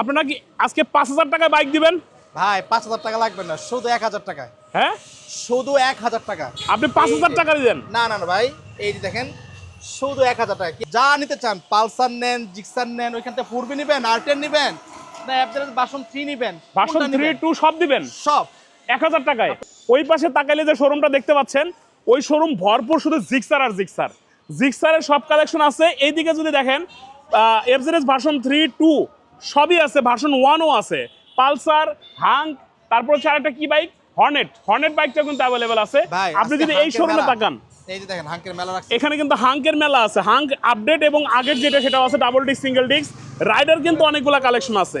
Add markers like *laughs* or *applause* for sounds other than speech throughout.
আপনারা কি আজকে পাঁচ হাজার টাকায় বাইক দিবেন? ভাই পাঁচ হাজার টাকা লাগবে না শুধু এক হাজার টাকায়। হ্যাঁ? শুধু এক হাজার টাকা। আপনি পাঁচ হাজার টাকা দিবেন? না না না ভাই এই যে দেখেন শুধু এক হাজার টাকা। যা নিতে চান পালসার নেন জিক্সার নেন ওইখান থেকে পূর্বে নেবেন আর্টেন নেবেন না অ্যাপডেলের বাসন থ্রি নেবেন কোনটা থ্রি টু সব দিবেন? সব। এক হাজার টাকায়। ওই পাশে তাকাইলে যে শোরুমটা দেখতে পাচ্ছেন ওই শোরুম ভরপুর শুধু জিক্সার আর জিক্সার। জিক্সারের সব কালেকশন আছে। এইদিকে যদি দেখেন এফজেরেস ভার্সন থ্রি টু সবই আছে ভার্সন ওয়ানও আছে। পালসার হাং তারপর হচ্ছে আরেকটা কি বাইক হর্নেট। হর্নেট বাইকটা কিন্তু অ্যাভেলেবেল আছে। আপনি যদি এই শোরুমে তাকান। এই যে দেখেন হাঙ্কের মেলা এখানে কিন্তু হাঙ্কের মেলা আছে। হাঙ্ক আপডেট এবং আগের যেটা সেটাও আছে double disc single disc rider কিন্তু অনেকগুলো কালেকশন আছে।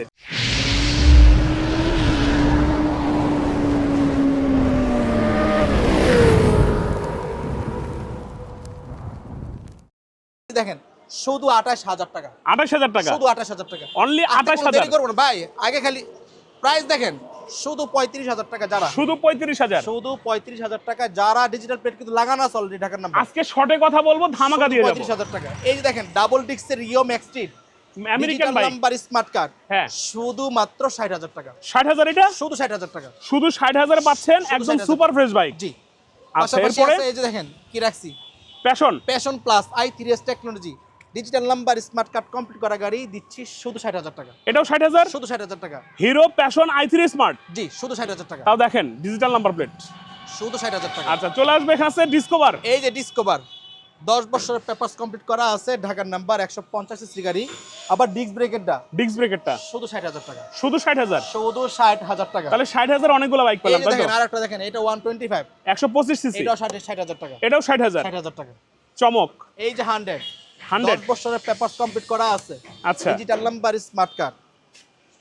দেখেন শুধু আঠাশ হাজার টাকা। আঠাশ হাজার টাকা? শুধু আঠাশ হাজার টাকা। 28,000 কোনো দেরি করব না। ভাই আগে খালি প্রাইস দেখেন। শুধু পঁয়ত্রিশ হাজার টাকা যারা। শুধু পঁয়ত্রিশ হাজার? শুধু পঁয়ত্রিশ হাজার টাকা যারা ডিজিটাল প্লেট কিন্তু লাগানো আছে অলরেডি ঢাকার নাম্বার আজকে শর্টে কথা বলব ধামাকা দিয়ে পঁয়ত্রিশ হাজার টাকা। এই যে দেখেন ডাবল ডিক্সের ইও ম্যাক্সটিড আমেরিকান নাম্বার স্মার্ট কার্ড হ্যাঁ। শুধুমাত্র ষাট হাজার টাকা। ষাট হাজার এটা? শুধু ষাট হাজার টাকা। শুধু ষাট হাজারে পাচ্ছেন শুধু একদম সুপার ফ্রেশ বাইক জি। আচ্ছা এরপরে? এই যে দেখেন কি রাখছি Passion Passion Plus technology digital number smart card complete করা গাড়ি দিচ্ছি শুধু ষাট হাজার টাকা। এটাও ষাট হাজার? শুধু ষাট হাজার টাকা। Hero Passion I three smart জি শুধু ষাট হাজার টাকা। তাও দেখেন ডিজিটাল নাম্বার প্লেট শুধু ষাট হাজার টাকা। আচ্ছা চলে আসবে এখানে ডিসকভার এই যে ডিসকভার দশ বছরের পেপারস কমপ্লিট করা আছে ঢাকার নাম্বার একশো পঞ্চাশ সি গাড়ি। আবার ডিস্ক ব্রেকেরটা ডিস্ক ব্রেকেরটা শুধু ষাট হাজার টাকা। শুধু ষাট হাজার? শুধু ষাট হাজার টাকা। তাহলে ষাট হাজার অনেকগুলো বাইক পেলাম দেখেন আর একটা দেখেন এটা ওয়ান টোয়েন্টি ফাইভ একশো পঁচিশ সিসি। এটাও ষাট ষাট হাজার টাকা। এটাও ষাট হাজার। ষাট হাজার টাকা। চমক। এই যে হান্ড্রেড 100 বছরের পেপারস কমপ্লিট করা আছে। আচ্ছা। Digital number smart card.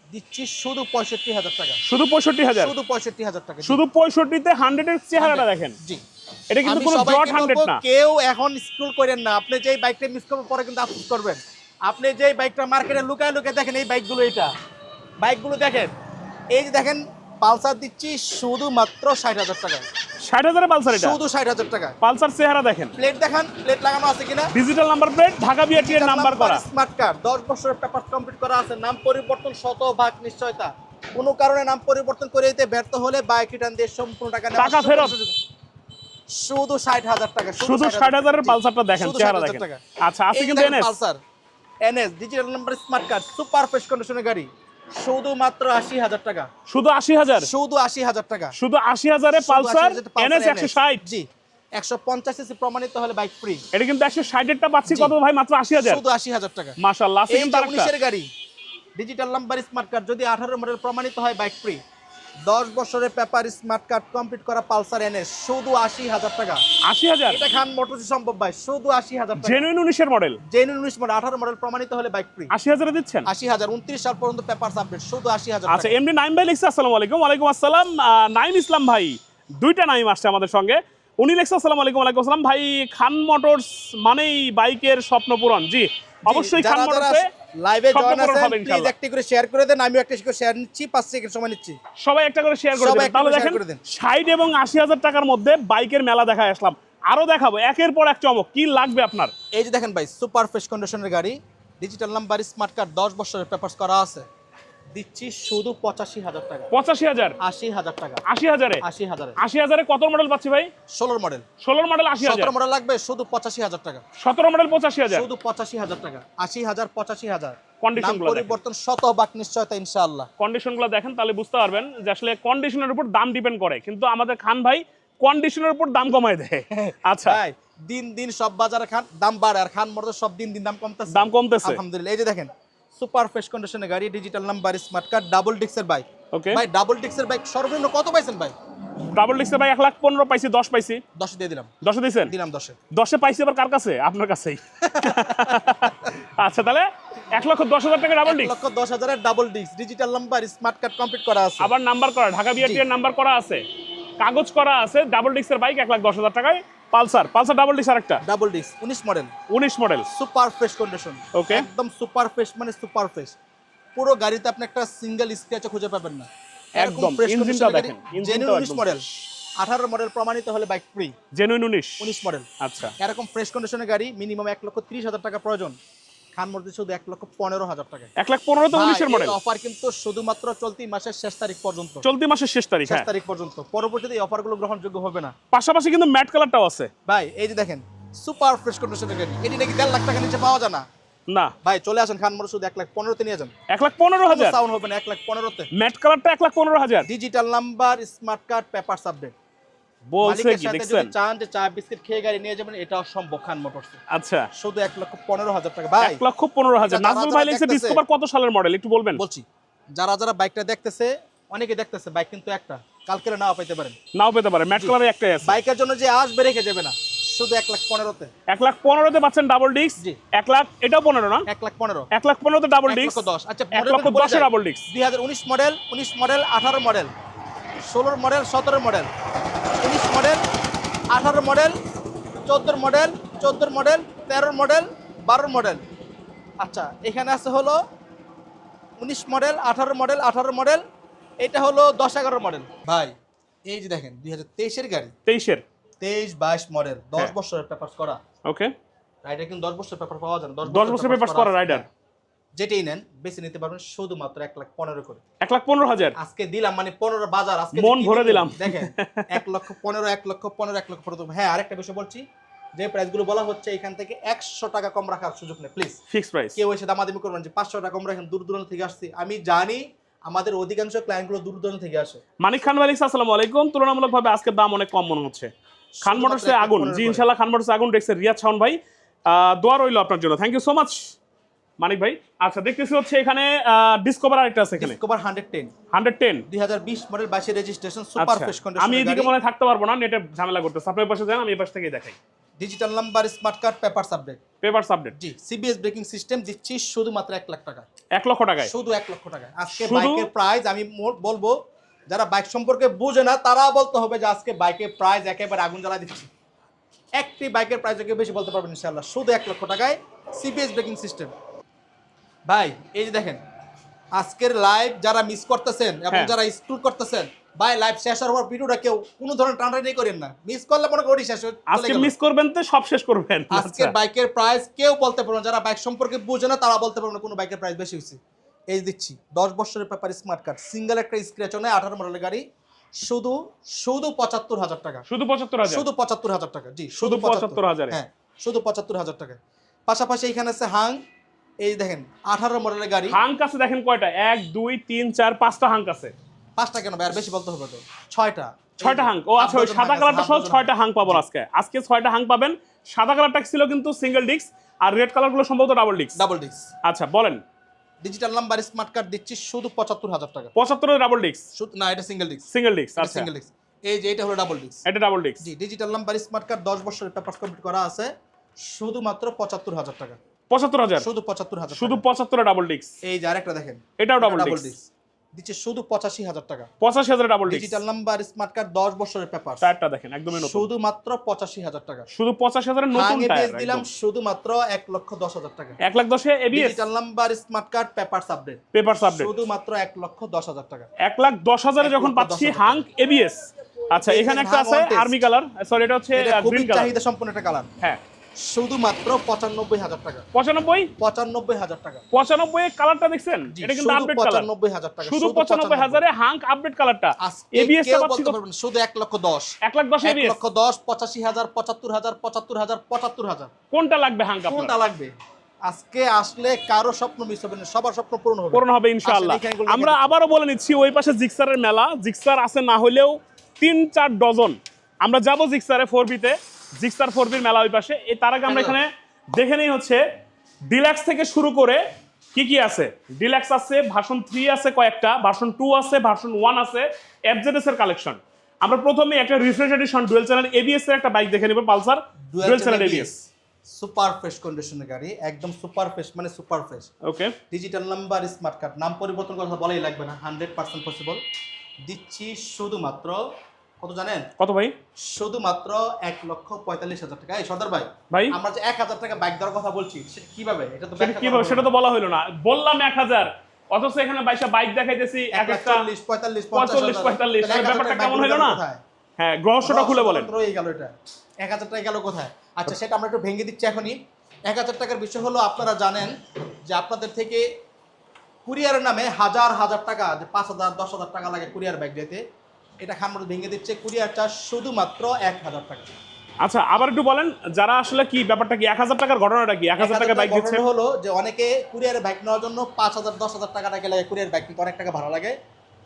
দিচ্ছি শুধু পঁয়ষট্টি হাজার টাকা। শুধু পঁয়ষট্টি হাজার? শুধু পঁয়ষট্টি হাজার টাকা। শুধু পঁয়ষট্টিতে হান্ড্রেডের চেহারাটা দেখেন। জি। এটা কিন্তু কোনো জট হান্ড্রেড না। কেউ এখন স্কুল করেন না। আপনি যেই বাইকটা মিস করবেন পরে কিন্তু আফসোস করবেন। আপনি যেই বাইকটা মার্কেটে লুকায় লুকায় দেখেন এই বাইকগুলো এটা। বাইকগুলো দেখেন। এই যে দেখেন পালসার দিচ্ছি শুধুমাত্র ষাট হাজার টাকা ষাট পালসার এটা? শুধু ষাট হাজার টাকা পালসার চেহারা দেখেন। প্লেট দেখান প্লেট লাগানো আছে কিনা? Digital number plate Dhaka BRT এর নাম্বার করা। স্মার্ট কার্ড দশ বছরের পেপার কমপ্লিট করা আছে নাম পরিবর্তন নিশ্চয়তা। কোনো কারণে নাম পরিবর্তন করে দিতে ব্যর্থ হলে বাইক রিটার্ন দিয়ে সম্পূর্ণ টাকা টাকা ফেরত। শুধু ষাট হাজার টাকা শুধু ষাট হাজারের পালসারটা দেখেন চেহারা দেখেন। আচ্ছা আছে কিন্তু NS. Pulsar. NS digital number smart card super fresh কন্ডিশনের গাড়ি। শুধুমাত্র আশি হাজার টাকা। শুধু আশি হাজার? শুধু আশি হাজার টাকা। শুধু আশি হাজারে পালসার? এনএস একশো ষাট? জি একশো পঞ্চাশ সিসি প্রমাণিত হলে বাইক ফ্রি এটা কিন্তু একশো ষাটেরটা পাচ্ছি কত ভাই? মাত্র আশি হাজার? শুধু আশি হাজার টাকা। উনিশের গাড়ি ডিজিটাল নাম্বার স্মার্ট কার্ড যদি আঠারো মডেল প্রমাণিত হয় বাইক ফ্রি দশ বছরের পেপার স্মার্ট কার্ড কমপ্লিট করা পালসার এনএস শুধু আশি হাজার টাকা। আশি হাজার? এটা খান মোটরসি সম্ভব ভাই শুধু আশি হাজার জেনুইন উনিশের মডেল জেনুইন উনিশ মডেল আঠারো মডেল প্রমাণিত হলে বাইক ফ্রি আশি হাজারে দিচ্ছেন? আশি হাজার উনত্রিশ সাল পর্যন্ত পেপার আপডেট শুধু আশি হাজার আচ্ছা এমনি নাইম ভাই লিখছে আসসালামু আলাইকুম। ওয়ালাইকুম আসসালাম। নাইম ইসলাম ভাই দুইটা নাইম আসছে আমাদের সঙ্গে। উনি লিখছে আসসালামু আলাইকুম ওয়ালাইকুম আসসালাম। ভাই খান মোটরস মানেই বাইকের স্বপ্ন পূরণ। জি অবশ্যই খান মোটরসে লাইভে জয়েন আছেন প্লিজ। একটি করে শেয়ার করে দেন আমিও একটা করে শেয়ার নিচ্ছি 5 সেকেন্ড সময় নিচ্ছি। সবাই একটা করে শেয়ার করে দেন। তাহলে দেখেন share করে দেন। ষাট এবং আশি হাজার টাকার মধ্যে বাইকের মেলা দেখায় আসলাম। আরও দেখাবো একের পর এক চমক। কি লাগবে আপনার? এই যে দেখেন ভাই সুপার ফ্রেশ কন্ডিশনের গাড়ি ডিজিটাল নাম্বার স্মার্ট কার্ড দশ বছরের পেপারস করা আছে। দিচ্ছি শুধু পঁচাশি হাজার টাকা। পঁচাশি হাজার? আশি হাজার টাকা। আশি হাজারে? আশি হাজার। আশি হাজারে কত মডেল পাচ্ছি ভাই? ষোলোর মডেল ষোলোর মডেল আশি হাজার। মডেল লাগবে শুধু পঁচাশি হাজার টাকা। সতেরো মডেল পঁচাশি হাজার। শুধু পঁচাশি হাজার টাকা। আশি হাজার পঁচাশি হাজার। গুলো দেখেন। পরিবর্তন শত নিশ্চয়তা ইনশাআল্লাহ। কন্ডিশনগুলো দেখেন তাহলে বুঝতে পারবেন যে আসলে কন্ডিশনের উপর দাম ডিপেন্ড করে। কিন্তু আমাদের খান ভাই কন্ডিশনের উপর দাম কমায় দেয়। *laughs* আচ্ছা। দিন দিন সব বাজারে খান দাম বাড়ে। আর খান মরদ সব দিন দিন দাম কমতেছে। দাম কমতেছে। আলহামদুলিল্লাহ। এই যে দেখেন সুপার ফ্রেশ কন্ডিশনের গাড়ি digital number smart card double ডিক্সের bike okay ভাই ডাবল ডিক্সের বাইক সর্বনিম্ন কত পাইছেন ভাই? ডাবল ডিস্কে ভাই এক লাখ পনেরো পাইছি দশ পাইছি। দশে দিয়ে দিলাম। দশে দিয়েছেন? দিলাম দশে। দশে পাইছি আবার কার কাছে? আপনার কাছেই। *laughs* আচ্ছা তাহলে এক লক্ষ দশ হাজার টাকা ডাবল ডিস্ক লক্ষ দশ হাজারের ডাবল ডিক্স digital number smart card complete করা আছে। আবার নাম্বার করা ঢাকা বিআরটি এর নাম্বার করা আছে। কাগজ করা আছে ডাবল ডিস্কের বাইক এক লাখ দশ হাজার টাকায়। পালসার পালসার ডাবল ডিস্ক আরেকটা? ডাবল ডিস 19 মডেল উনিশ model super fresh condition okay একদম সুপার ফ্রেশ মানে সুপার ফ্রেশ পুরো গাড়িতে আপনি একটা সিঙ্গেল স্ক্র্যাচ খুঁজে পাবেন না। একদম, ইঞ্জিনটা দেখেন, উনিশ একদম মডেল আঠারো মডেল প্রমাণিত হলে বাইক ফ্রি জেনুইন উনিশ। উনিশ মডেল আচ্ছা। এরকম ফ্রেশ কন্ডিশনের গাড়ি মিনিমাম 1 লক্ষ ত্রিশ হাজার টাকা প্রয়োজন। খানমোড় দিচ্ছে শুধু এক লক্ষ পনেরো হাজার টাকা এক লাখ পনেরো তো উনিশের মডেল অফার কিন্তু শুধুমাত্র চলতি মাসের শেষ তারিখ পর্যন্ত। চলতি মাসের শেষ তারিখ শেষ হ্যাঁ। তারিখ পর্যন্ত। পরবর্তীতে এই অফারগুলো গ্রহণযোগ্য হবে না। পাশাপাশি কিন্তু ম্যাট কালারটাও আছে। ভাই এই যে দেখেন সুপার ফ্রেশ কন্ডিশনের গাড়ি এটি নাকি দেড় লাখ টাকা নিচে পাওয়া যায় না? না। ভাই চলে আসেন খানমোড় শুধু এক লাখ পনেরোতে নিয়ে যান। এক লাখ পনেরো হাজার? সাউন্ড হবে না এক লাখ পনেরোতে। ম্যাট কালারটা এক লাখ পনেরো হাজার। Digital number smart card paper update বলছে কি দেখছেন চান যে চা বিস্কিট খেয়ে গাড়ি নিয়ে যাবেন সম্ভব খান মোটরস আচ্ছা। শুধু লক্ষ হাজার টাকা। ভাই লক্ষ হাজার। নাজমুল ভাই লিখছে ডিসকভার কত সালের মডেল একটু বলবেন। বলছি যারা যারা বাইকটা দেখতেছে অনেকে দেখতেছে বাইক কিন্তু একটা। কালকে নাও পারেন। নাও পেতে পারে ম্যাট কালারে একটাই আছে। বাইকের জন্য যে আসবে রেখে যাবে না। শুধু এক লাখ পনেরোতে। এক লাখ পনেরোতে পাচ্ছেন ডাবল ডিস্ক। এক লাখ এটাও পনেরো না? এক লাখ পনেরো। এক লাখ পনেরোতে ডাবল ডিস্ক দশ। আচ্ছা এক লক্ষ দশে ডাবল ডিস্ক দুই হাজার উনিশ মডেল উনিশ মডেল আঠারো মডেল ষোলোর মডেল সতেরো মডেল আঠারো মডেল চোদ্দোর মডেল চোদ্দোর মডেল তেরোর মডেল বারোর মডেল। আচ্ছা এখানে আছে হলো উনিশ মডেল আঠারো মডেল আঠারো মডেল এটা হলো দশ এগারো মডেল। ভাই এই যে দেখেন দুই হাজার তেইশের গাড়ি। তেইশের? তেইশ বাইশ মডেল দশ হ্যাঁ। বছরের পেপার করা। ওকে। রাইডার কিন্তু দশ বছরের পেপার পাওয়া যায় দশ বছর পেপার করা রাইডার যেটাই নেন বেছে নিতে পারবেন শুধুমাত্র এক লাখ পনেরো করে। এক লাখ পনেরো হাজার? আজকে দিলাম মানে পনেরো বাজার আজকে মন ভরে দিলাম। দেখেন এক লক্ষ পনেরো এক লক্ষ পনেরো এক লক্ষ পনেরো। হ্যাঁ আরেকটা বিষয় বলছি যে প্রাইসগুলো বলা হচ্ছে এখান থেকে একশো টাকা কম রাখার সুযোগ নেই প্লিজ ফিক্স প্রাইস কেউ এসে দামাদামি করবেন যে পাঁচশো টাকা কম রাখেন দূর দূরান্ত থেকে আসছি। আমি জানি আমাদের অধিকাংশ ক্লায়েন্টগুলো দূর দূরান্ত থেকে আসে। মানিক খান মালিক আসসালামু আলাইকুম। তুলনামূলকভাবে আজকের দাম অনেক কম মনে হচ্ছে। খান মোটরসে আগুন। জি ইনশাল্লাহ খান মোটরসে আগুন দেখছে রিয়াদ শাওন ভাই। দোয়া রইল আপনার জন্য। Thank you so much Manik ভাই আচ্ছা দেখতেছি হচ্ছে এখানে ডিসকভার আরেকটা আছে এখানে। Discover hundred ten hundred ten দুই হাজার বিশ মডেল বাইশের রেজিস্ট্রেশন সুপার ফ্রেশ আমি এদিকে মনে থাকতে পারব না নেটে ঝামেলা করতেছে। আপনার পাশে যান আমি এই পাশ থেকে দেখাই। Digital number smart card paper subject paper সাবডেট জি সিবিএস ব্রেকিং সিস্টেম দিচ্ছি শুধুমাত্র এক লাখ টাকা। এক লক্ষ টাকায়? শুধু এক লক্ষ টাকা আজকে বাইকের প্রাইস আমি বলব যারা বাইক সম্পর্কে বুঝে না তারা বলতে হবে যে আজকে বাইকের প্রাইস একেবারে আগুন জ্বালা দিচ্ছি। একটি বাইকের প্রাইস বেশি বলতে পারবেন ইনশাআল্লাহ। শুধু এক লক্ষ টাকায় সিবিএস ব্রেকিং সিস্টেম ভাই এই যে দেখেন আজকের লাইভ যারা মিস করতেছেন এবং হ্যাঁ। যারা স্কুল করতেছেন ভাই লাইভ শেষ হওয়ার পর ভিডিওটা কেউ কোনো ধরনের টানাটানি করেন না। মিস করলে মনে করি শেষ আজকে মিস করবেন তো সব শেষ করবেন। আচ্ছা। বাইকের প্রাইস কেউ বলতে পারবে যারা বাইক সম্পর্কে বুঝে না তারা বলতে পারবে না কোনো বাইকের প্রাইস বেশি হয়েছে। এই দিচ্ছি দশ বছরের পেপার স্মার্ট কার্ড সিঙ্গেল একটা স্ক্র্যাচ নয় আঠারো মডেলের গাড়ি শুধু শুধু পঁচাত্তর হাজার টাকা। শুধু পঁচাত্তর হাজার? শুধু পঁচাত্তর হাজার টাকা জি শুধু 75,000 হ্যাঁ শুধু পঁচাত্তর হাজার টাকা। পাশাপাশি এখানে আছে হাং এই দেখেন আঠারো মডেলের গাড়ি। হাঙ্ক আছে দেখেন কয়টা? এক দুই তিন চার পাঁচটা হাঙ্ক আছে। পাঁচটা কেন ভাই? আর বেশি বলতে হবে তো। ছয়টা। ছয়টা হাঙ্ক। ও আচ্ছা ওই সাদা কালারটা সহ ছয়টা হাঙ্ক পাবো আজকে। আজকে ছয়টা হাঙ্ক পাবেন। সাদা কালারটা ছিল কিন্তু সিঙ্গেল ডিস্ক আর রেড কালারগুলো সম্ভবত ডাবল ডিস্ক ডাবল ডিস্ক আচ্ছা বলেন। ডিজিটাল নাম্বার স্মার্ট কার্ড দিচ্ছি শুধু পঁচাত্তর হাজার টাকা। পঁচাত্তর ডাবল ডিস্ক না এটা সিঙ্গেল ডিস্ক সিঙ্গেল ডিস্ক আর সিঙ্গেল ডিস্ক এই যে এটা হলো ডাবল ডিস্ক এটা ডাবল ডিস্ক জি ডিজিটাল নাম্বার স্মার্ট কার্ড দশ বছরের পেপার কমপ্লিট করা আছে। শুধুমাত্র পঁচাত্তর হাজার টাকা। পঁচাত্তর হাজার। শুধু পঁচাত্তর হাজার শুধু টাকা। পঁচাত্তরের ডাবল ডিস্ক এই যে আরেকটা দেখেন। এটাও ডাবল ডিস্ক দিচ্ছে শুধু পঁচাশি হাজার টাকা। পঁচাশি হাজার double digital number smart card দশ বছরের পেপার টায়ারটা দেখেন একদমই নতুন। শুধুমাত্র পঁচাশি হাজার টাকা। শুধু পঁচাশি হাজারের নতুন টায়ার দিলাম শুধুমাত্র এক লক্ষ দশ হাজার টাকা। এক লাখ দশে ABS digital number smart card paper update paper সাবডেট শুধুমাত্র এক লক্ষ দশ হাজার টাকা। এক লাখ দশ হাজারে যখন পাচ্ছি হাঙ্ক এবিএস আচ্ছা এখানে একটা আছে আর্মি কালার সরি এটা হচ্ছে গ্রিন কালার চাহিদা সম্পন্ন একটা কালার হ্যাঁ। শুধুমাত্র পঁচানব্বই হাজার টাকা। পঁচানব্বই? পঁচানব্বই হাজার টাকা। পঁচানব্বই কালারটা দেখছেন? এটা কিন্তু আপডেট কালার পঁচানব্বই হাজার টাকা শুধু পঁচানব্বই হাজারে হাঙ্ক আপডেট কালারটা বলতে পারবেন শুধু এক লক্ষ দশ। এক লাখ দশ এক লক্ষ দশ পঁচাশি হাজার পঁচাত্তর হাজার পঁচাত্তর হাজার পঁচাত্তর হাজার। কোনটা লাগবে হাঙ্ক কোনটা লাগবে? আজকে আসলে কারও স্বপ্ন মিস হবে না সবার স্বপ্ন পূরণ হবে। পূরণ হবে ইনশাআল্লাহ। আমরা। আবারও বলে নিচ্ছি ওই পাশে জিক্সারের মেলা। জিক্সার আছে না হলেও তিন চার ডজন আমরা যাব জিক্সারে ফোর বিতে জিক্সার ফোর বির মেলা ওই পাশে। এই তার আগে আমরা এখানে দেখে নেই হচ্ছে ডিলাক্স থেকে শুরু করে কি কি আছে? ডিলাক্স আছে ভার্সন থ্রি আছে কয়েকটা ভার্সন টু আছে ভার্সন ওয়ান আছে এফজেডএস এর কালেকশন আমরা প্রথমে একটা refresh edition dual channel ABS এর একটা বাইক দেখে নেব Pulsar. Dual channel ABS super fresh কন্ডিশনের গাড়ি একদম সুপার ফ্রেশ মানে super fresh okay digital number smart card নাম পরিবর্তন কথা বলাই লাগবে না হান্ড্রেড পার্সেন্ট পসিবল দিচ্ছি শুধুমাত্র কত জানেন? কত ভাই? শুধুমাত্র এক লক্ষ পঁয়তাল্লিশ হাজার টাকা। এই সর্দার ভাই ভাই? আমরা যে এক হাজার টাকা বাইক দেওয়ার কথা বলছি সেটা কীভাবে? এটা তো সেটা ব্যাখ্যা কি করা সেটা তো বলা হলো না। বললাম এক হাজার অথচ এখানে বাইশা বাইক দেখাইতেছি। এক এক একটা পঁয়তাল্লিশ পঁয়তাল্লিশ, পঁয়তাল্লিশ, ব্যাপারটা কেমন হলো না? হ্যাঁ রহস্যটা খুলে বলেন। রয়ে গেল এটা। এক হাজার টাকা গেল কোথায়? আচ্ছা সেটা আমরা একটু ভেঙে দিচ্ছি এখনই। এক হাজার টাকার বিষয় হলো আপনারা জানেন যে আপনাদের থেকে কুরিয়ারের নামে হাজার হাজার টাকা যে পাঁচ হাজার দশ হাজার টাকা লাগে কুরিয়ার ব্যাগ দিতে। এটা খানমোট ভেঙে দিচ্ছে কুরিয়ার চার্জ শুধুমাত্র এক হাজার টাকা। আচ্ছা আবার একটু বলেন যারা আসলে কি ব্যাপারটা কি এক হাজার টাকার ঘটনাটা কি? এক হাজার টাকা বাইক দিচ্ছে? হলো যে অনেকে কুরিয়ারের বাইক নেওয়ার জন্য পাঁচ হাজার দশ হাজার টাকা টাকা লাগে কুরিয়ার বাইক কিন্তু অনেক টাকা ভাড়া লাগে।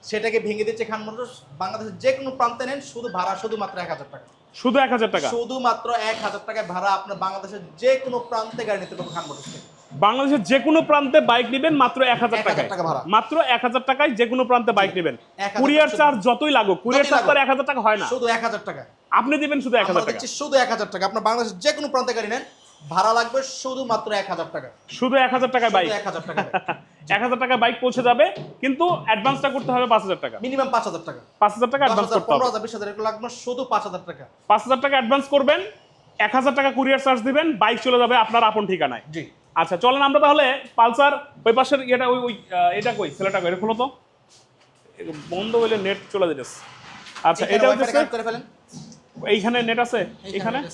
সেটাকে ভেঙে দিচ্ছে খান মোটরস বাংলাদেশের যে কোনো প্রান্তে নেন শুধু ভাড়া শুধুমাত্র এক হাজার টাকা। শুধু এক হাজার টাকা? শুধুমাত্র এক হাজার টাকায় ভাড়া আপনার বাংলাদেশের যে কোনো প্রান্তে গাড়ি নিতে পারবেন খান মোটরস থেকে বাংলাদেশের যে কোনো প্রান্তে বাইক নেবেন মাত্র এক হাজার টাকায়। মাত্র এক হাজার টাকায় যে কোনো প্রান্তে বাইক নেবেন কুরিয়ার চার্জ যতই লাগুক কুরিয়ার চার্জ তো এক হাজার টাকা হয় না শুধু এক হাজার টাকা আপনি দিবেন শুধু এক হাজার টাকা শুধু এক হাজার টাকা আপনার বাংলাদেশের যে কোনো প্রান্তে গাড়ি নেন ভাড়া লাগবে শুধুমাত্র এক হাজার টাকা শুধু এক হাজার টাকায় বাইক এক হাজার টাকা এক হাজার টাকা বাইক পৌঁছে যাবে কিন্তু অ্যাডভান্সটা করতে হবে পাঁচ হাজার টাকা মিনিমাম পাঁচ হাজার টাকা পাঁচ হাজার টাকা অ্যাডভান্স করতে পনেরো হাজার বিশ হাজার এগুলো লাগবে শুধু পাঁচ হাজার টাকা পাঁচ হাজার টাকা অ্যাডভান্স করবেন এক হাজার টাকা কুরিয়ার চার্জ দিবেন বাইক চলে যাবে আপনার আপন ঠিকানায় জি আচ্ছা চলেন আমরা তাহলে পালসার ওই পাশের ইয়েটা ওই ওই এটা কই? ছেলেটা কই এটা খুলো তো বন্ধ হইলে নেট চলে যেতেছে। আচ্ছা এটা ফেলেন। এইখানে নেট আছে? এখানে হ্যাঁ।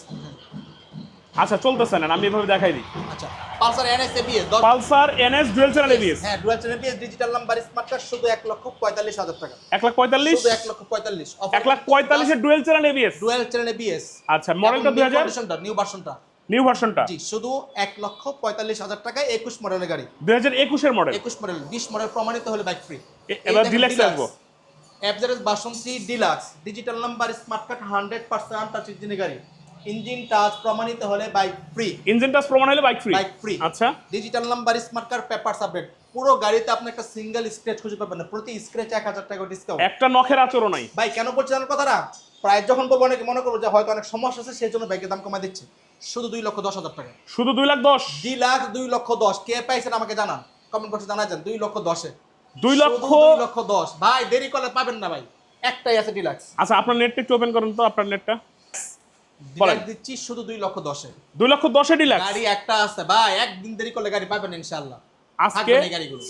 আচ্ছা চলতেছে না আমি এভাবে দেখাই দিই। আচ্ছা Pulsar NS ABS Pulsar NS dual channel ABS হ্যাঁ dual channel ABS digital number smart card শুধু এক লক্ষ পঁয়তাল্লিশ হাজার টাকা। এক লাখ পঁয়তাল্লিশ? শুধু এক লক্ষ পঁয়তাল্লিশ। এক লাখ পঁয়তাল্লিশের dual channel ABS dual channel ABS আচ্ছা মডেলটা দুই হাজার? নিউ ভার্সনটা নিউ ভার্সনটা জি শুধু এক লক্ষ পঁয়তাল্লিশ হাজার টাকায় একুশ মডেলের গাড়ি। দুই হাজার একুশের মডেল একুশ মডেল বিশ মডেল প্রমাণিত হলে বাইক ফ্রি এবার ডিলাক্সে আসব। অ্যাপজারেস বাসন্তী Deluxe digital number smart card hundred percent touch ইঞ্জিনের গাড়ি। ইঞ্জিন টাচ প্রমাণিত হলে বাইক ফ্রি ইঞ্জিন টাচ প্রমাণ হলে বাইক ফ্রি বাইক ফ্রি আচ্ছা। Digital number smart card papers update পুরো গাড়িতে আপনি একটা সিঙ্গেল স্ক্র্যাচ খুঁজে পাবেন না। প্রতি স্ক্র্যাচ এক হাজার টাকা ডিসকাউন্ট একটা নখের আচরণ নাই। ভাই কেন বলছি জানার কথাটা? প্রায় যখন বলব অনেকে মনে করব যে হয়তো অনেক সমস্যা আছে সেই জন্য বাইকের দাম কমাই দিচ্ছে। শুধু দুই লক্ষ দশ হাজার টাকা। শুধু দুই লাখ দশ? দুই লাখ দুই লক্ষ দশ। কে পাইছেন আমাকে জানান। কমেন্ট বক্সে জানা যান দুই লক্ষ দশে। দুই লক্ষ? দুই লক্ষ দশ। ভাই দেরি করলে পাবেন না ভাই। একটাই আছে ডিলাক্স আচ্ছা আপনার নেটটা একটু ওপেন করেন তো আপনার নেটটা। ডিলাক্স দিচ্ছি শুধু দুই লক্ষ দশে। দুই লক্ষ দশে ডিলাক্স গাড়ি একটা আছে ভাই একদিন দেরি করলে গাড়ি পাবেন ইনশাল্লাহ আজকে।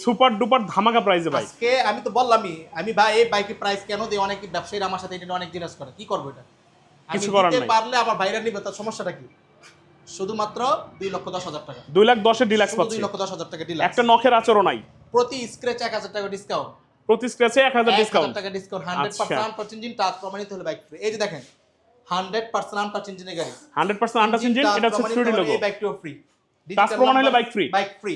সুপার ডুপার ধামাকা প্রাইসে ভাই আজকে আমি তো বললামই আমি ভাই এই বাইকের প্রাইস কেন দিই? অনেক ব্যবসায়ীরা আমার সাথে এটা অনেক জিজ্ঞেস করে। কি করব এটা? কিছু করার নাই। পারলে আমার ভাইরা নিবে তার সমস্যাটা কি? শুধুমাত্র দুই লক্ষ দশ হাজার টাকা। দুই লাখ দশে ডিলাক্স পাচ্ছি দুই লক্ষ দশ হাজার টাকা দিলাম একটা নখের আচরণ নাই। প্রতি স্ক্র্যাচ এক হাজার টাকা ডিসকাউন্ট প্রতি স্ক্র্যাচে এক হাজার ডিসকাউন্ট টাকা discount hundred. Percent untouch engine touch প্রমাণিত হলে বাইক ফ্রি এই যে দেখেন হান্ড্রেড পার্সেন্ট আনটাচ ইঞ্জিনের গাড়ি হান্ড্রেড পার্সেন্ট আন্ডার ইঞ্জিন এটা হচ্ছে থ্রি লোগো এই বাইকটিও ফ্রি Touch প্রমাণ হলে bike free। Bike free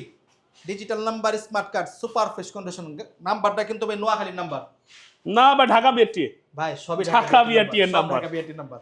digital number smart card super fresh condition নাম্বারটা কিন্তু ভাই নোয়াখালীর নাম্বার না ভাই ঢাকা বিএটি ভাই সবই ঢাকা বিআরটি এর নাম্বার। ঢাকা বিআরটি নাম্বার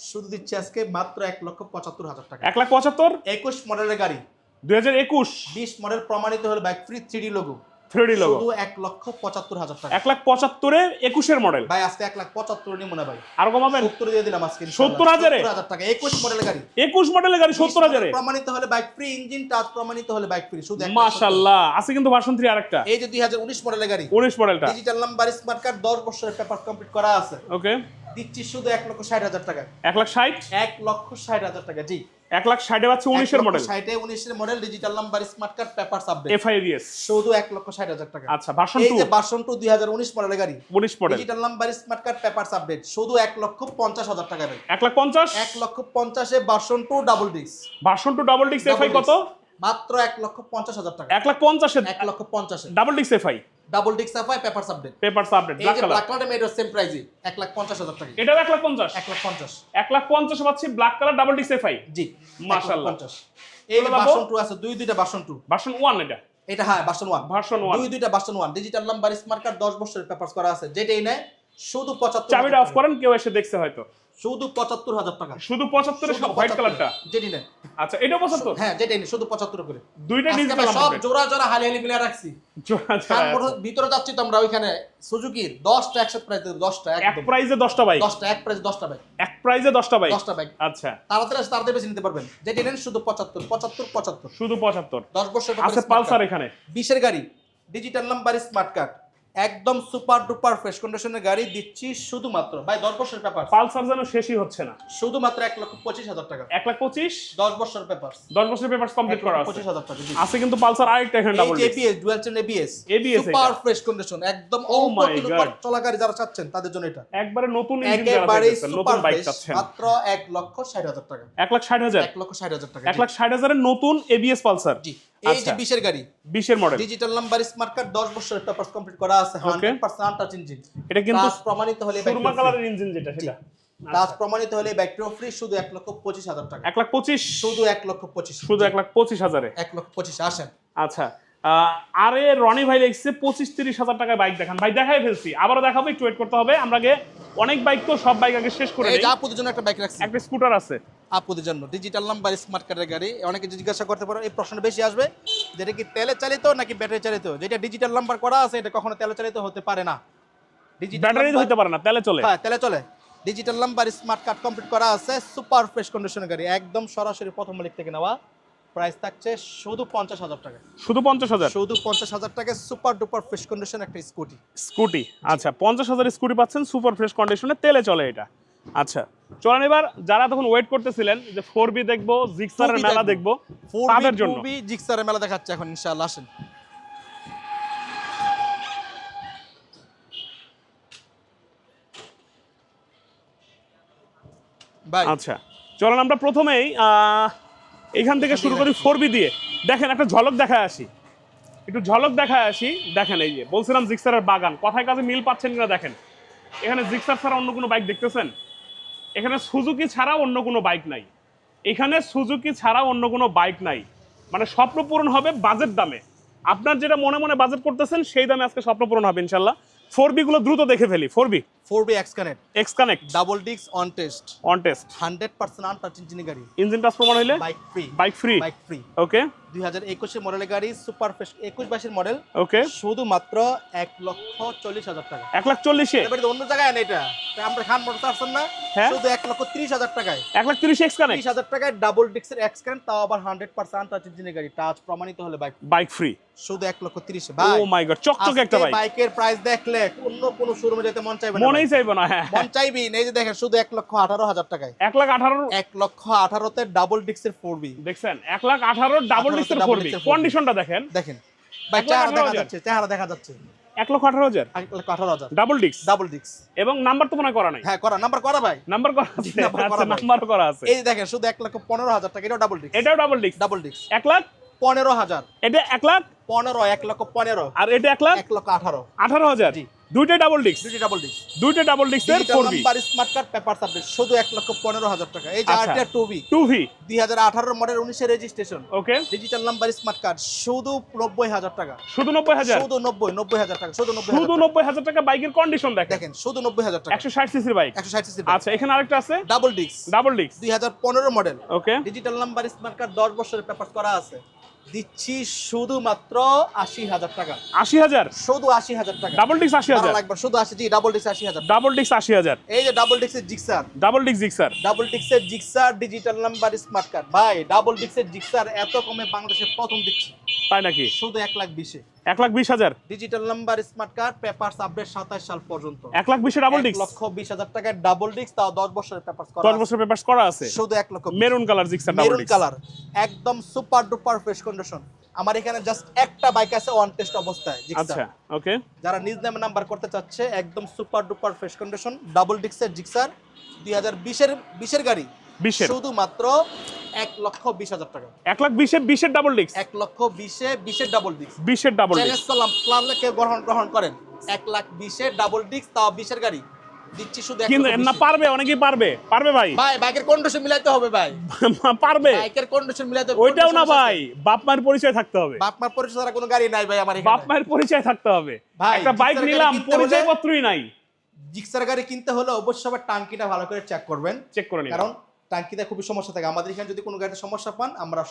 শুধু দিচ্ছে আজকে মাত্র এক লক্ষ পঁচাত্তর হাজার টাকা। এক লাখ পঁচাত্তর? একুশ মডেলের গাড়ি। দুই হাজার একুশ। বিশ মডেল প্রমাণিত হলে bike free three logo three logo শুধু এক লক্ষ পঁচাত্তর হাজার টাকা। এক লাখ পঁচাত্তরে একুশের মডেল ভাই আজকে এক লাখ পঁচাত্তর নিয়ে মনে ভাই। আর কমাবেন? সত্তর দিয়ে দিলাম আজকে সত্তর হাজারে? হাজার টাকা। একুশ মডেলের গাড়ি। একুশ মডেলের গাড়ি সত্তর হাজারে? প্রমাণিত হলে বাইক ফ্রি ইঞ্জিন টাচ প্রমাণিত হলে বাইক ফ্রি শুধু মাশাল্লাহ আছে কিন্তু ভার্সন থ্রি আরেকটা। এই যে দুই হাজার উনিশ মডেলের গাড়ি। উনিশ মডেলটা ডিজিটাল নাম্বার স্মার্ট কার্ড দশ বছরের পেপার কমপ্লিট করা আছে। ওকে দিচ্ছি শুধু এক লক্ষ ষাট হাজার টাকা। এক লাখ ষাট? এক লক্ষ ষাট হাজার টাকা জি। এক লাখ ষাটে পাচ্ছে উনিশের মডেল ষাটে উনিশের model digital number smart card paper update FIBS শুধু এক লক্ষ ষাট হাজার টাকা। আচ্ছা ভার্সন এই টু যে টু দুই হাজার উনিশ মডেলের গাড়ি। উনিশ model digital number smart card paper update শুধু এক লক্ষ পঞ্চাশ হাজার টাকা এক লাখ পঞ্চাশ? এক লক্ষ পঞ্চাশে version two double disc version two double ডিক্স এফআই কত? মাত্র এক লক্ষ পঞ্চাশ হাজার টাকা। এক লাখ পঞ্চাশে এক লক্ষ পঞ্চাশে ডাবল ডিক্স এফআই ডাবল ডিস্ক সাফাই পেপার আপডেট পেপারস আপডেট এই black colour black colour same প্রাইসই এক লাখ পঞ্চাশ হাজার টাকা। এটাও এক লাখ পঞ্চাশ। এক লাখ পঞ্চাশ। এক লাখ পঞ্চাশ পাচ্ছি ব্ল্যাক কালার ডাবল ডিক্স এফআই জি মাশাআল্লাহ। পঞ্চাশ। এই। বাসন টু আছে দুই দুইটা বাসন টু ভার্সন ওয়ান এটা। এটা হ্যাঁ বাসন ভার্সন দুই দুইটা version one digital number smart card দশ বছরের পেপার করা আছে। যেটাই নেয় শুধু পঁচাত্তর চাবিটা অফ করেন কেউ এসে দেখছে হয়তো। শুধু পঁচাত্তর হাজার টাকা। শুধু পঁচাত্তরে হোয়াইট 75 কালারটা যেটি নেন আচ্ছা এটা পঁচাত্তর? হ্যাঁ যেটাই নেই শুধু পঁচাত্তর করে। দুইটা সব জোড়া জোড়া হালি হালি মিলে রাখছি। ভিতরে যাচ্ছি তো আমরা ওইখানে সুজুকির দশটা একসাথে প্রাইস দশটা এক প্রাইজে দশটা বাইক দশটা এক প্রাইস দশটা বাইক এক প্রাইজে দশটা বাইক দশটা বাইক আচ্ছা। তাড়াতাড়ি আসে তাড়াতাড়ি বেশি নিতে পারবেন। যেটি নেন শুধু পঁচাত্তর পঁচাত্তর পঁচাত্তর। শুধু পঁচাত্তর। দশ বছর আছে পালসার এখানে। বিশের গাড়ি ডিজিটাল নাম্বার স্মার্ট কার্ড একদম সুপার ডুপার ফ্রেশ কন্ডিশনের গাড়ি দিচ্ছি শুধুমাত্র। ভাই দশ বছর পেপার পালসার যেন শেষই হচ্ছে না। শুধুমাত্র এক লক্ষ পঁচিশ হাজার টাকা। এক লাখ পঁচিশ? দশ বছর পেপার দশ বছরের পেপার কমপ্লিট করা আছে। পঁচিশ হাজার টাকা। আছে কিন্তু পালসার আরেকটা এখানে ডাবল এই ABS dual chain ABS ABS super fresh condition একদম ও my কিলোমিটার চলা গাড়ি যারা চাচ্ছেন তাদের জন্য এটা। একবারে নতুন ইঞ্জিন যারা সুপার নতুন বাইক চাচ্ছেন। মাত্র এক লক্ষ ষাট হাজার টাকা। এক লাখ ষাট হাজার? এক লক্ষ ষাট হাজার টাকা এক লাখ ষাট হাজারের নতুন এবিএস পালসার। জি। এই যে আচ্ছা। বিশের গাড়ি বিশের model digital number smart card দশ বছরের পেপার কমপ্লিট করা আছে হান্ড্রেড পার্সেন্ট আনটাচ ইঞ্জিন এটা কিন্তু প্রমাণিত হলে সুরমা কালারের ইঞ্জিন যেটা সেটা। কাজ প্রমাণিত হলে বাইকটিও ফ্রি শুধু এক লক্ষ পঁচিশ হাজার টাকা। এক লাখ পঁচিশ। শুধু এক লক্ষ পঁচিশ। শুধু এক লাখ পঁচিশ হাজারে। এক লক্ষ পঁচিশ আসেন। আচ্ছা। আরে রনি ভাই লিখছে পঁচিশ তিরিশ হাজার টাকায় বাইক দেখান। ভাই দেখাই ফেলছি। আবারও দেখাবো একটু ওয়েট করতে হবে। আমরা আগে অনেক বাইক তো সব বাইক আগে শেষ করে আপুদের জন্য একটা বাইক রাখছি। একটা স্কুটার আছে। আপুদের জন্য। ডিজিটাল নাম্বার স্মার্ট কার্ডের গাড়ি। অনেকে জিজ্ঞাসা করতে পারো এই প্রশ্ন বেশি আসবে যেটা কি তেলে চালিত নাকি ব্যাটারি চালিত? যেটা ডিজিটাল নাম্বার করা আছে এটা কখনো তেলে চালিত হতে পারে না। ডিজিটাল ব্যাটারি হইতে পারে না তেলে চলে। হ্যাঁ তেলে চলে। Digital number smart card complete করা আছে সুপার ফ্রেশ কন্ডিশনের গাড়ি। একদম সরাসরি প্রথম মালিক থেকে নেওয়া। প্রাইস থাকছে শুধু পঞ্চাশ হাজার টাকা। শুধু পঞ্চাশ হাজার? শুধু পঞ্চাশ হাজার টাকা সুপার ডুপার ফ্রেশ কন্ডিশন একটা স্কুটি। স্কুটি। আচ্ছা পঞ্চাশ হাজার স্কুটি পাচ্ছেন সুপার ফ্রেশ কন্ডিশনে তেলে চলে এটা। আচ্ছা চলেন এবার যারা তখন ওয়েট করতেছিলেন যে ফোর বি দেখব জিক্সারের মেলা দেখব। তাদের জন্য। জিক্সারের মেলা দেখাচ্ছে এখন ইনশাআল্লাহ আসেন। আচ্ছা চলেন আমরা প্রথমেই আহ, এখান থেকে শুরু করি ফোর বি দিয়ে। দেখেন, একটা ঝলক দেখায় আসি। একটু ঝলক দেখায় আসি। দেখেন, এই যে, বলছিলাম জিক্সারের বাগান। কথায় কাজে মিল পাচ্ছেন কিনা দেখেন। এখানে জিক্সার ছাড়া অন্য কোনো বাইক দেখতেছেন? এখানে সুজুকি ছাড়া অন্য কোনো বাইক নাই। এখানে সুজুকি ছাড়া অন্য কোনো বাইক নাই। মানে স্বপ্ন পূরণ হবে বাজেট দামে। আপনার যেটা মনে মনে বাজেট করতেছেন, সেই দামে আজকে স্বপ্ন পূরণ হবে, ইনশাল্লাহ। ফোর বি গুলো দ্রুত দেখে ফেলি। Four B four B X connect. X connect. Double ডিক্স on test on test hundred percent untouch ইঞ্জিনের গাড়ি। ইঞ্জিন টাচ প্রমাণ হইলে bike free bike free bike free okay দুই হাজার একুশের মডেলের গাড়ি সুপার ফ্রেশ একুশ বাইশের মডেল ওকে শুধুমাত্র এক লক্ষ চল্লিশ হাজার টাকা। এক লাখ চল্লিশে? অন্য জায়গায় না এটা। আমরা খান মোটর আসছেন না। হ্যাঁ। শুধু এক লক্ষ ত্রিশ হাজার টাকায়। এক লাখ তিরিশ এক্স কানেক্ট? ত্রিশ হাজার টাকায় ডাবল ডিক্সের এক্স কারেন্ট তাও আবার হান্ড্রেড পার্সেন্ট টাচ ইঞ্জিনের গাড়ি। টাচ প্রমাণিত হলে বাইক বাইক ফ্রি শুধু এক লক্ষ তিরিশে। ও মাই গড চকচকে একটা বাইকের প্রাইস দেখলে অন্য কোনো শোরুমে যেতে মন চাইবে না। মনেই চাইব না হ্যাঁ। মন চাইবি? এই যে দেখেন শুধু এক লক্ষ আঠারো হাজার টাকায়। এক লাখ আঠারো এক লক্ষ আঠারোতে ডাবল ডিক্সের ফোর বি দেখছেন এক লাখ আঠারো ডাবল 18 ডিস্কের double ফোর বি disc এর 4B কন্ডিশনটা দেখেন। দেখেন। ভাই চেহারা দেখা। যাচ্ছে চেহারা দেখা যাচ্ছে। এক লক্ষ আঠারো হাজার? লক্ষ আঠারো হাজার। ডাবল ডিস্ক ডাবল ডিক্স এবং নাম্বার তো মনে করা নাই। হ্যাঁ করা নাম্বার করা ভাই। নাম্বার করা আছে number করা আছে এই দেখেন শুধু এক লক্ষ পনেরো হাজার টাকা এটাও ডাবল ডিক্স এটাও ডাবল ডিস্ক ডাবল ডিক্স এক লাখ? পনেরো হাজার। এটা এক লাখ? পনেরো এক লক্ষ পনেরো। আর এটা এক লাখ? এক লক্ষ আঠারো। আঠারো হাজার? জি। দুইটাই ডাবল ডিস্ক দুটি ডাবল ডিক্স দুইটা ডাবল ডিস্কের digital four B number smart card paper subject শুধু এক লক্ষ পনেরো হাজার টাকা। এই যে। RTR two B two V দুই হাজার আঠারো মডেল উনিশের registration okay digital number smart card শুধু নব্বই হাজার টাকা। শুধু নব্বই হাজার? শুধু নব্বই নব্বই হাজার টাকা শুধু নব্বই শুধু হাজার টাকা। নব্বই হাজার টাকা বাইকের কন্ডিশন দেখেন। দেখেন শুধু নব্বই হাজার টাকা। একশো ষাট সিসির বাইক একশো ষাট সিসি আচ্ছা এখানে আরেকটা আছে? ডাবল ডিক্স ডাবল ডিস্ক দুই হাজার পনেরো model okay digital number smart card দশ বছরের পেপার করা আছে। দিচ্ছি শুধুমাত্র আশি হাজার টাকা। আশি হাজার? শুধু আশি হাজার টাকা। ডাবল ডিক্স আশি হাজার। একবার লাগবে শুধু আশি জি ডাবল ডিক্স আশি হাজার। ডাবল ডিক্স আশি হাজার। এই যে double ডিক্সের Gixxer double disc Gixxer double ডিক্সের Gixxer digital number smart card ভাই ডাবল ডিক্সের জিক্সার এত কমে বাংলাদেশে প্রথম দিচ্ছি। তাই নাকি? শুধু এক লাখ বিশে। এক লাখ বিশ হাজার। Digital number smart card update সাতাশ সাল পর্যন্ত। এক লাখ ডাবল ডিস্ক লক্ষ বিশ হাজার টাকায় ডাবল ডিক্স তাও দশ বছরের পেপার দশ বছর পেপার করা আছে। শুধু এক লক্ষ মেরুন কালার মেরুন কালার একদম সুপার ডুপার ফ্রেশ কন্ডিশন আমার এখানে জাস্ট একটা বাইক আছে ওয়ান টেস্ট অবস্থায় আচ্ছা ওকে যারা নিজ নামে নাম্বার করতে চাচ্ছে একদম super duper fresh condition double ডিক্সের Gixxer দুই হাজার বিশের বিশের গাড়ি। বিশের। শুধুমাত্র এক লক্ষ বিশ হাজার টাকা। এক লাখ বিশে বিশের ডাবল ডিস্ক এক লক্ষ বিশে বিশের ডাবল ডিক্স বিশের ডাবল ডিস্ক প্লানলে কেউ গ্রহণ গ্রহণ করেন। এক লাখ বিশের ডাবল ডিক্স তাও বিশের গাড়ি। দিচ্ছি শুধু কিন্তু না পারবে অনেকেই পারবে। পারবে ভাই। ভাই বাইকের কন্ডিশন মিলাইতে হবে ভাই। *laughs* পারবে। বাইকের কন্ডিশন মিলাইতে হবে। ওইটাও না ভাই বাপ মায়ের পরিচয় থাকতে হবে। বাপ মার পরিচয় ছাড়া কোনো গাড়ি নাই ভাই আমার বাপ পরিচয় থাকতে হবে। একটা বাইক নিলাম পরিচয় পত্রই নাই। জিক্সার গাড়ি কিনতে হলে অবশ্যই আবার টাঙ্কিটা ভালো করে চেক করবেন। চেক করে নিলাম। কারণ টাঙ্কিতে খুবই সমস্যা থাকে। আমাদের এখানে যদি কোনো গাড়িতে সমস্যা পান আমরা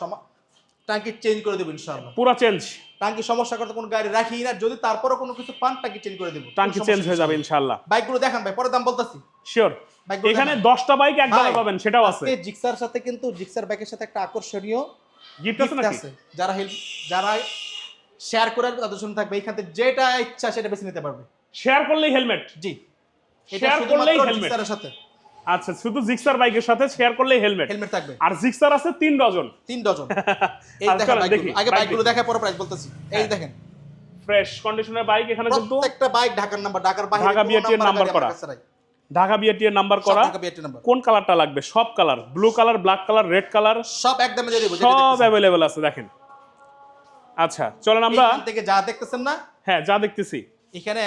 টাঙ্কি চেঞ্জ করে দেবো ইনশাআল্লাহ। পুরো চেঞ্জ টাঙ্কি সমস্যা করতে কোনো গাড়ি রাখি না যদি তারপরে কোনো কিছু পান টাঙ্কি চেঞ্জ করে দেবো। টাঙ্কি চেঞ্জ হয়ে যাবে ইনশাআল্লাহ। বাইকগুলো দেখান ভাই পরে দাম বলতেছি। শিওর এখানে দেখান। দশটা বাইক এক দামে ভাই, পাবেন সেটাও আছে। জিক্সার সাথে কিন্তু জিক্সার বাইকের সাথে একটা আকর্ষণীয় গিফট আছে নাকি? যারা হেল্প যারা শেয়ার করার আদর্শন থাকবে। এইখান থেকে যেটা ইচ্ছা সেটা বেছে নিতে পারবে। শেয়ার করলেই হেলমেট জি। এটা শুধুমাত্র। জিক্সারের সাথে। আচ্ছা শুধু জিক্সার বাইকের সাথে শেয়ার করলেই হেলমেট হেলমেট থাকবে। আর জিক্সার আছে তিন ডজন। তিন ডজন। *laughs* এই দেখেন বাইকগুলো দেখি, আগে বাইকগুলো দেখি। দেখে পরে প্রাইস বলতেছি। এই হ্যাঁ। দেখেন। ফ্রেশ কন্ডিশনের বাইক এখানে কিন্তু প্রত্যেকটা বাইক ঢাকার নাম্বার ঢাকার বাইরে ঢাকা BRT এর নাম্বার করা। ঢাকা বিআরটি এর নাম্বার করা। ঢাকা BRT নাম্বার কোন কালারটা লাগবে? সব colour blue colour black colour red colour সব একদমে দিয়ে দিব যেটা সব। অ্যাভেলেবেল আছে দেখেন। আচ্ছা চলেন আমরা এইখান থেকে যা দেখতেছেন না হ্যাঁ যা দেখতেছি। এখানে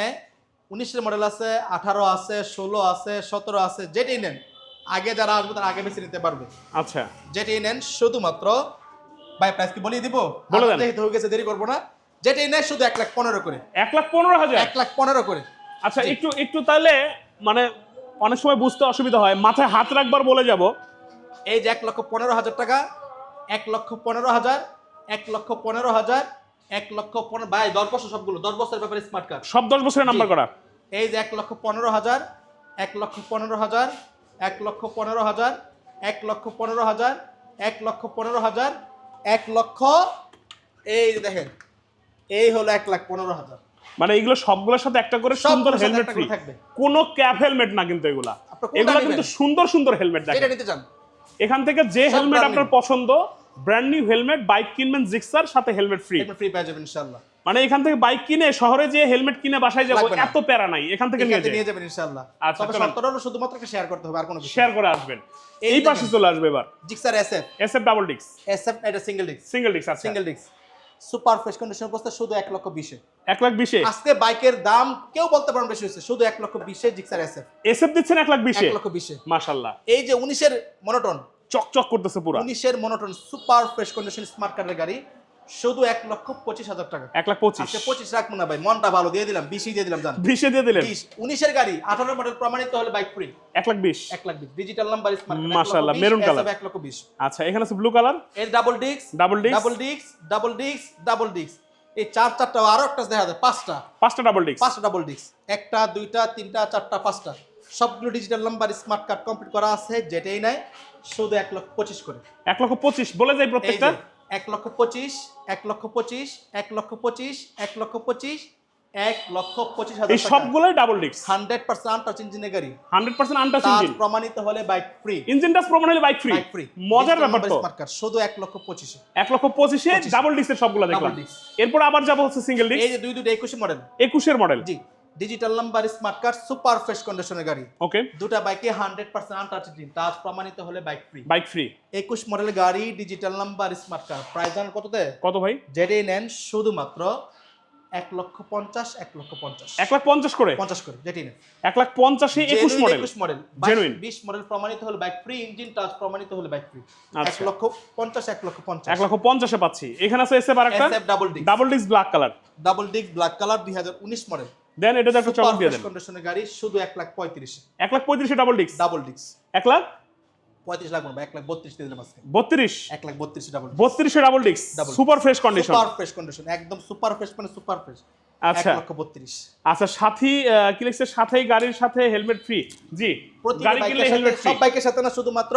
উনিশের মডেল আছে আঠারো আছে ষোলো আছে সতেরো আছে যেটাই নেন আগে যারা আসবে তারা আগে বেছে নিতে পারবে। আচ্ছা। যেটাই নেন শুধুমাত্র ভাই প্রাইস কি বলিয়ে দিব? বলে দেন। হয়ে গেছে দেরি করব না। যেটাই নেন শুধু এক লাখ পনেরো করে। এক লাখ পনেরো হাজার? এক লাখ পনেরো করে। আচ্ছা একটু একটু তাহলে মানে অনেক সময় বুঝতে অসুবিধা হয়। মাথায় হাত রাখবার বলে যাব। এই যে এক লক্ষ পনেরো হাজার টাকা এক লক্ষ পনেরো হাজার এক লক্ষ পনেরো হাজার এক লক্ষ পনেরো ভাই দশ বছর সবগুলো দশ বছরের ব্যাপারে স্মার্ট কার্ড সব দশ বছরের নাম্বার করা। এই যে এক লক্ষ পনেরো হাজার এক লক্ষ পনেরো হাজার এক লক্ষ পনেরো হাজার এক লক্ষ পনেরো হাজার এক লক্ষ পনেরো হাজার এক লক্ষ এই যে দেখেন এই হলো এক লাখ পনেরো হাজার। মানে এগুলো সবগুলোর সাথে একটা করে সুন্দর হেলমেট ফ্রি। কোনো ক্যাপ হেলমেট না কিন্তু এগুলা। এগুলা কিন্তু সুন্দর সুন্দর হেলমেট দেখেন। নিতে চান। এখান থেকে যে হেলমেট আপনার পছন্দ ব্র্যান্ড নিউ হেলমেট বাইক কিনবেন জিক্সার সাথে হেলমেট ফ্রি ফ্রি পেয়ে যাবেন ইনশাল্লাহ মানে এখান থেকে বাইক কিনে শহরে যে হেলমেট কিনে বাসায় যাব এত প্যারা নাই এখান থেকে নিয়ে যাবেন। ইনশাল্লাহ আচ্ছা, তবে। শর্তটা হলো শুধুমাত্র শেয়ার করতে হবে আর কোনো শেয়ার করে আসবেন। এই পাশে চলে আসবে এবার। Gixxer SF S F double ডিক্স এসএফ এটা সিঙ্গেল ডিস্ক সিঙ্গেল ডিক্স আছে single disk super fresh condition অবস্থা শুধু এক লক্ষ বিশে। এক লাখ বিশে? আজকে বাইকের দাম কেউ বলতে পারেন বেশি হচ্ছে শুধু এক লক্ষ বিশে জিক্সার এসএফ এস এফ দিচ্ছেন এক লাখ বিশে? এক লক্ষ বিশে। মাশাল্লাহ এই যে উনিশের মনোটন চকচক করতেছে পুরো। উনিশের monotone super fresh condition smart কার্ডের গাড়ি। শুধু এক লক্ষ পঁচিশ হাজার টাকা। এক লাখ পঁচিশ। পঁচিশ রাখব না ভাই মনটা ভালো দিয়ে দিলাম বিশই দিয়ে দিলাম জান। বিশে দিয়ে দিলেন? উনিশের গাড়ি আঠারো মডেল প্রমাণিত হলে বাইক ফ্রি এক লাখ বিশ। এক লাখ বিশ। ডিজিটাল নাম্বার মাশাআল্লাহ, maroon colour। এক লক্ষ বিশ। আচ্ছা এখানে আছে ব্লু কালারের ডাবল ডিস্ক ডাবল ডিক্স double disk double disk double disk এই চার চারটা আরও একটা দেখা যায় পাঁচটা। পাঁচটা ডাবল ডিক্স পাঁচটা ডাবল ডিস্ক একটা দুইটা তিনটা চারটা পাঁচটা। সবগুলো digital number smart card complete করা আছে যেটাই নাই শুধু এক লক্ষ পঁচিশ করে। এক লক্ষ পঁচিশ বলে যাই প্রত্যেকটা। এক লক্ষ পঁচিশ এক লক্ষ পঁচিশ এক লক্ষ পঁচিশ এক লক্ষ পঁচিশ এক লক্ষ পঁচিশ হাজার এই সবগুলোই ডাবল ডিক্স হান্ড্রেড পার্সেন্ট আনটাচ ইঞ্জিনের গাড়ি। হান্ড্রেড পার্সেন্ট আনটাচ ইঞ্জিন প্রমাণিত হলে বাইক ফ্রি ইঞ্জিন টাচ প্রমাণ হলে বাইক ফ্রি ফ্রি মজার ব্যাপার তো। শুধু এক লক্ষ পঁচিশে। এক লক্ষ পঁচিশে। ডাবল ডিক্সের সবগুলো দেখলাম। এরপর আবার যাব হচ্ছে সিঙ্গেল ডিক্স এই যে দুই দুটো একুশে মডেল একুশের মডেল জি। Digital number smart card super fresh কন্ডিশনের গাড়ি। ওকে দুটা বাইকে হান্ড্রেড পার্সেন্ট আনটাচ টাচ প্রমাণিত হলে বাইক ফ্রি বাইক ফ্রি একুশ মডেলের গাড়ি digital number smart card price জানেন কততে? কত ভাই? যেটাই নেন শুধুমাত্র এক লক্ষ পঞ্চাশ এক লক্ষ পঞ্চাশ। এক লাখ পঞ্চাশ করে? পঞ্চাশ করে যেটাই নেন। এক লাখ পঞ্চাশে একুশ মডেল একুশ মডেল Genuine। বিশ মডেল প্রমাণিত হলে বাইক ফ্রি ইঞ্জিন টাচ প্রমাণিত হলে বাইক ফ্রি এক আচ্ছা। লক্ষ পঞ্চাশ এক লক্ষ পঞ্চাশ। এক লক্ষ পঞ্চাশে পাচ্ছি। এখানে আছে এসএফ আর একটা? এসএফ ডাবল ডিস্ক ডাবল ডিক্স black colour double disk black colour দুই হাজার উনিশ মডেল দেন এটাতে একটা চমক দিয়ে দেন। কন্ডিশনের গাড়ি শুধু এক লাখ পঁয়ত্রিশ। এক লাখ পঁয়ত্রিশে ডাবল ডিক্স ডাবল ডিস্ক এক লাখ? পঁয়ত্রিশ লাখ এক লাখ বত্রিশ দিয়ে দিলাম আজকে। বত্রিশ? এক লাখ বত্রিশ ডাবল বত্রিশে ডাবল ডিক্স super fresh condition super fresh condition একদম সুপার ফ্রেশ মানে সুপার ফ্রেশ আচ্ছা। আচ্ছা সাথী কি লিখছে? সাথেই গাড়ির সাথে হেলমেট ফ্রি জি। গাড়ি কিনলে হেলমেট ফ্রি সব বাইকের সাথে না শুধুমাত্র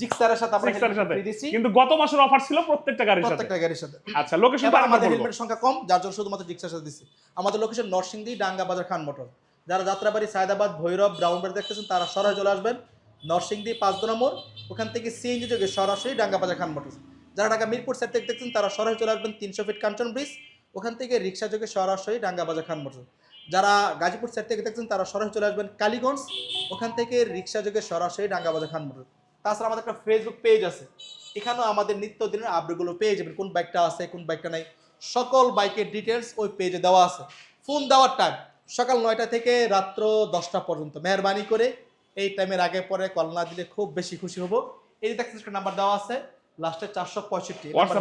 জিক্সারের সাথে আমরা সিক্সারের সাথে। কিন্তু গত মাসের অফার ছিল প্রত্যেকটা গাড়ির সাথে। প্রত্যেকটা গাড়ির সাথে। আচ্ছা লোকেশন আমাদের হেলমেটের সংখ্যা কম যার জন্য শুধুমাত্র জিক্সার সাথে আমাদের লোকেশন নরসিংদী ডাঙ্গা বাজার খান মোটর। যারা যাত্রাবাড়ি সায়দাবাদ ভৈরব ব্রাউনবাড়ি দেখতেছেন তারা সরাসরি চলে আসবেন নরসিংদী ওখান থেকে সিএনজি যোগে সরাসরি ডাঙ্গা বাজার খান মোটর। যারা ঢাকা মিরপুর সাইড থেকে দেখতেছেন তারা সরাসরি চলে আসবেন তিনশো ফিট কাঞ্চন ব্রিজ ওখান থেকে রিক্সা যোগে সরাসরি ডাঙ্গা বাজার খান মোটর। যারা গাজীপুর সাইড থেকে দেখছেন তারা সরাসরি চলে আসবেন কালীগঞ্জ। ওখান থেকে রিক্সা যোগে সরাসরি ডাঙ্গা বাজার খান মোটর। তাছাড়া আমাদের একটা ফেসবুক পেজ আছে। এখানেও আমাদের নিত্যদিনের আপডেটগুলো পেয়ে যাবেন, কোন বাইকটা আছে, কোন বাইকটা নাই। সকল বাইকের ডিটেলস ওই পেজে দেওয়া আছে। ফোন দেওয়ার টাইম সকাল নয়টা থেকে রাত্র দশটা পর্যন্ত। মেহরবানি করে এই টাইমের আগে পরে কল না দিলে খুব বেশি খুশি হব। এই দেখতে নাম্বার দেওয়া আছে লাস্টে চারশো পঁয়ষট্টি।